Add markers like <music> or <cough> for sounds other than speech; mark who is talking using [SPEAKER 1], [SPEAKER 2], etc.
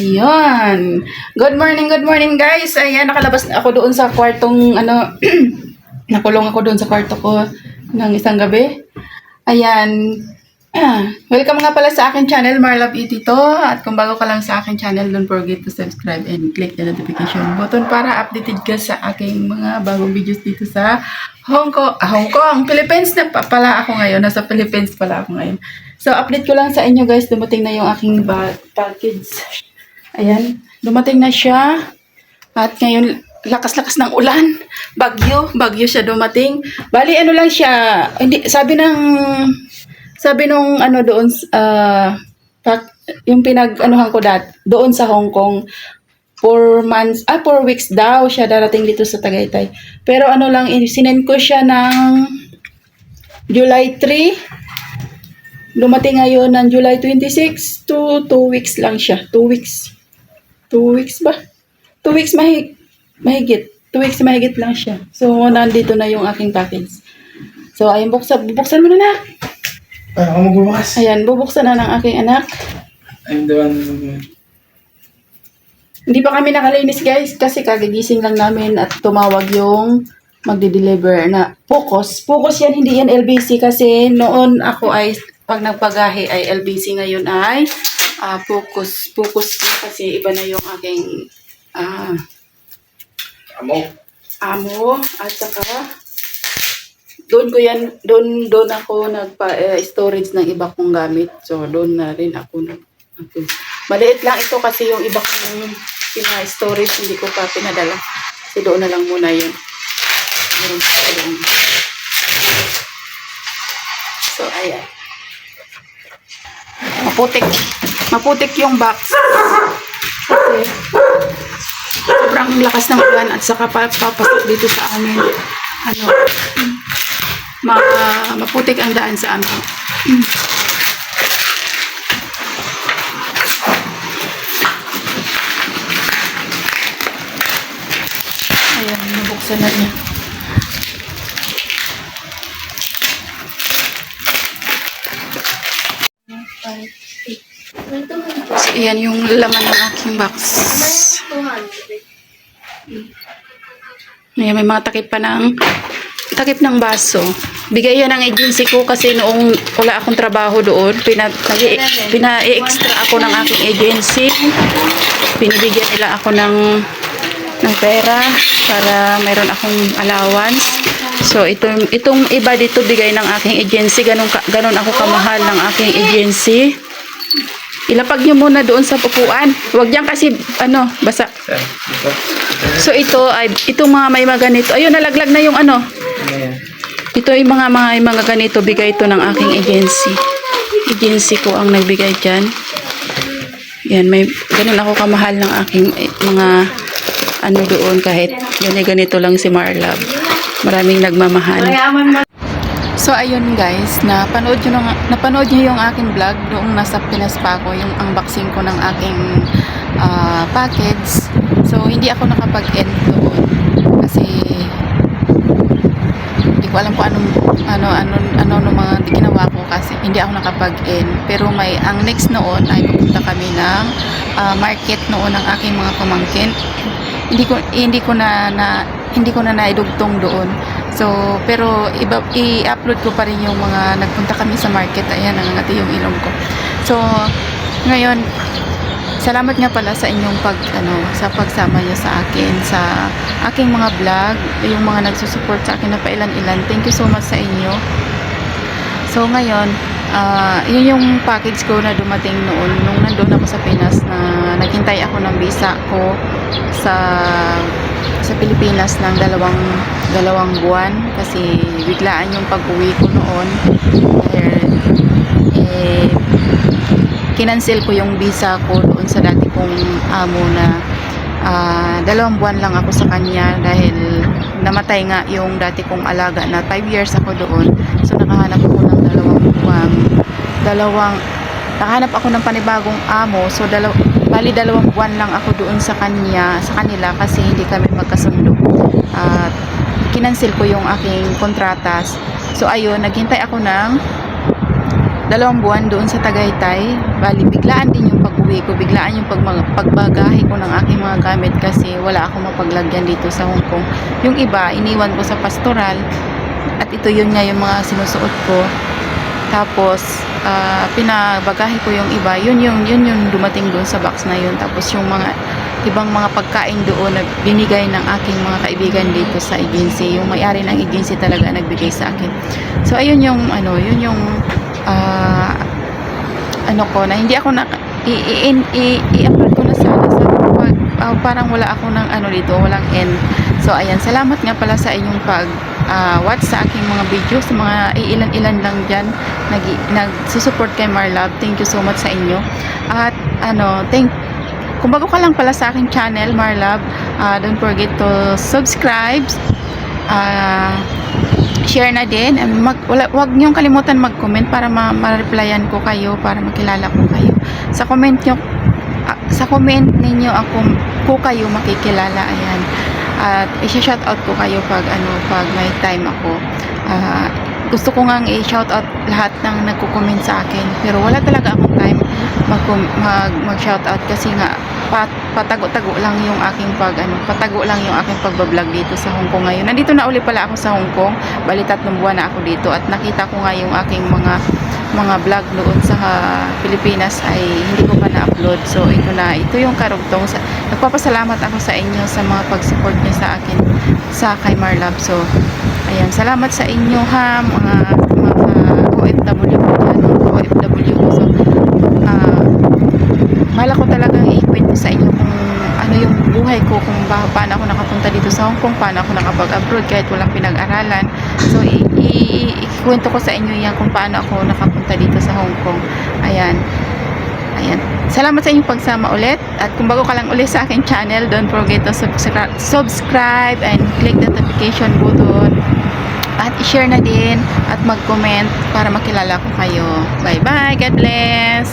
[SPEAKER 1] Ayun. Good morning, good morning guys. Ayan, nakalabas na ako doon sa kwartong, ano, <clears throat> nakulong ako doon sa kwarto ko ng isang gabi. Ayan. Ah, <clears throat> welcome nga pala sa akin channel, Marla Beauty to. At kung bago ka lang sa akin channel, don't forget to subscribe and click the notification button para updated ka sa aking mga bagong videos dito sa Hong Kong, ah, Hong Kong, Philippines na pa pala ako ngayon. Nasa Philippines pala ako ngayon. So, update ko lang sa inyo guys, dumating na yung aking package. Ayan, dumating na siya. At ngayon, lakas-lakas ng ulan. Bagyo, bagyo siya dumating. Bali, ano lang siya, hindi, sabi ng, sabi nung ano doon, pack- yung pinag-anuhan ko dat, doon sa Hong Kong, four months, ah, four weeks daw siya darating dito sa Tagaytay. Pero ano lang, in- sinend ko siya ng July 3. Dumating ngayon ng July 26 to 2 weeks lang siya. 2 weeks. 2 weeks ba? 2 weeks mahig mahigit. 2 weeks mahigit lang siya. So, nandito na yung aking package. So, ayun, buksan, bubuksan mo na na.
[SPEAKER 2] Ay, ako magbubukas.
[SPEAKER 1] Ayan, bubuksan na ng aking anak.
[SPEAKER 2] I'm the one.
[SPEAKER 1] Hindi pa kami nakalinis guys kasi kagigising lang namin at tumawag yung magde-deliver na Focus. Focus yan, hindi yan LBC kasi noon ako ay pag nagpagahe ay LBC ngayon ay ah, Focus. Focus na kasi iba na yung aking ah,
[SPEAKER 2] Amo.
[SPEAKER 1] amo at saka doon ko yan doon doon ako nagpa eh, storage ng iba kong gamit so doon na rin ako ako. maliit lang ito kasi yung iba kong pina-storage hindi ko pa pinadala kasi doon na lang muna yun Meron pa doon. so ayan maputik maputik yung box. Kasi sobrang lakas ng ulan at saka pa- papasok dito sa amin. Ano ma maputik ang daan sa amin. Ayan nabuksan na niya ayan yung laman ng aking box Ayan, may mga takip pa ng takip ng baso. Bigay yan ng agency ko kasi noong wala akong trabaho doon, pina, pina-extra ako ng aking agency. Binibigyan nila ako ng ng pera para mayroon akong allowance. So ito itong iba dito bigay ng aking agency, ganun ganun ako kamahal ng aking agency. Ilapag niyo muna doon sa pupuan. Huwag diyan kasi ano, basa. So ito ay itong mga may mga ganito. Ayun nalaglag na yung ano.
[SPEAKER 2] Yan?
[SPEAKER 1] Ito yung mga mga, mga ganito bigay ito ng aking agency. Agency ko ang nagbigay diyan. Yan may ganun ako kamahal ng aking eh, mga ano doon kahit ganyan ganito lang si Marlab. Maraming nagmamahal. So ayun guys, napanood niyo na, napanood niyo yung aking vlog noong nasa Pinas pa ako, yung unboxing ko ng aking ah, package. So hindi ako nakapag-end doon kasi hindi ko alam kung anong ano ano ano ano mga ginawa ko kasi hindi ako nakapag-end. Pero may ang next noon ay pupunta kami ng ah, market noon ng aking mga pamangkin. Hindi ko hindi ko na, na hindi ko na naidugtong doon. So, pero iba, i-upload ko pa rin yung mga nagpunta kami sa market. Ayan, nangangati yung ilong ko. So, ngayon, salamat nga pala sa inyong pag, ano, sa pagsama niyo sa akin, sa aking mga vlog, yung mga nagsusupport sa akin na pailan-ilan. Thank you so much sa inyo. So, ngayon, ah, yun yung package ko na dumating noon, nung nandun ako sa Pinas na naghintay ako ng visa ko sa sa Pilipinas ng dalawang dalawang buwan kasi biglaan yung pag-uwi ko noon. Dahil eh, kinansel ko yung visa ko doon sa dati kong amo na ah, dalawang buwan lang ako sa kanya dahil namatay nga yung dati kong alaga na 5 years ako doon. So nakahanap ako ng dalawang buwan dalawang nakahanap ako ng panibagong amo. So dalaw bali dalawang buwan lang ako doon sa kanya sa kanila kasi hindi kami magkasundo at kinansil ko yung aking kontratas so ayun naghintay ako ng dalawang buwan doon sa Tagaytay bali biglaan din yung pag pag-uwi ko, biglaan yung pag pagbagahe ko ng aking mga gamit kasi wala akong mapaglagyan dito sa Hong Kong. Yung iba, iniwan ko sa pastoral at ito yun nga yung mga sinusuot ko. Tapos, ah, pinabagahe ko yung iba. Yun yung, yun yung dumating doon sa box na yun. Tapos yung mga ibang mga pagkain doon na binigay ng aking mga kaibigan dito sa agency. Yung may-ari ng agency talaga nagbigay sa akin. So, ayun yung, ano, yun yung, ah, ano ko, na hindi ako na, i-upload ko na sana sa pag, ah, parang wala ako ng ano dito, walang end. So, ayan, salamat nga pala sa inyong pag, ah, watch sa aking mga video, sa mga ilan-ilan lang dyan, nag, nagsusupport kay Marlove. Thank you so much sa inyo. At, ano, thank, kung bago ka lang pala sa aking channel, Marlove, ah, don't forget to subscribe, ah, share na din and mag, wala, wag niyong kalimutan mag-comment para ma- ma-replyan ko kayo para makilala ko kayo sa comment ah, sa comment ninyo ako ko kayo makikilala ayan at i-shout out ko kayo pag ano pag may time ako Ah, gusto ko nga i-shout out lahat ng nagko-comment sa akin pero wala talaga akong time mag, mag, mag shout out kasi nga pat, patago-tago lang yung aking pag ano, patago lang yung aking pagbablog dito sa Hong Kong ngayon. Nandito na uli pala ako sa Hong Kong. Bali tatlong buwan na ako dito at nakita ko nga yung aking mga mga vlog noon sa Pilipinas ay hindi ko pa na-upload. So ito na, ito yung karugtong. Sa, nagpapasalamat ako sa inyo sa mga pag-support niyo sa akin sa kay Marlab. So ayan, salamat sa inyo ha mga mga OFW ko dyan, mga OFW ko. So ah Mala ko talagang ikwento sa inyo ano buhay ko, kung ba, paano ako nakapunta dito sa Hong Kong, paano ako nakapag-abroad kahit walang pinag-aralan. So, i- i- ikwento ko sa inyo yan kung paano ako nakapunta dito sa Hong Kong. Ayan. Ayan. Salamat sa inyong pagsama ulit. At kung bago ka lang ulit sa aking channel, don't forget to subscribe, subscribe and click the notification button. At i-share na din at mag-comment para makilala ko kayo. Bye-bye. God bless.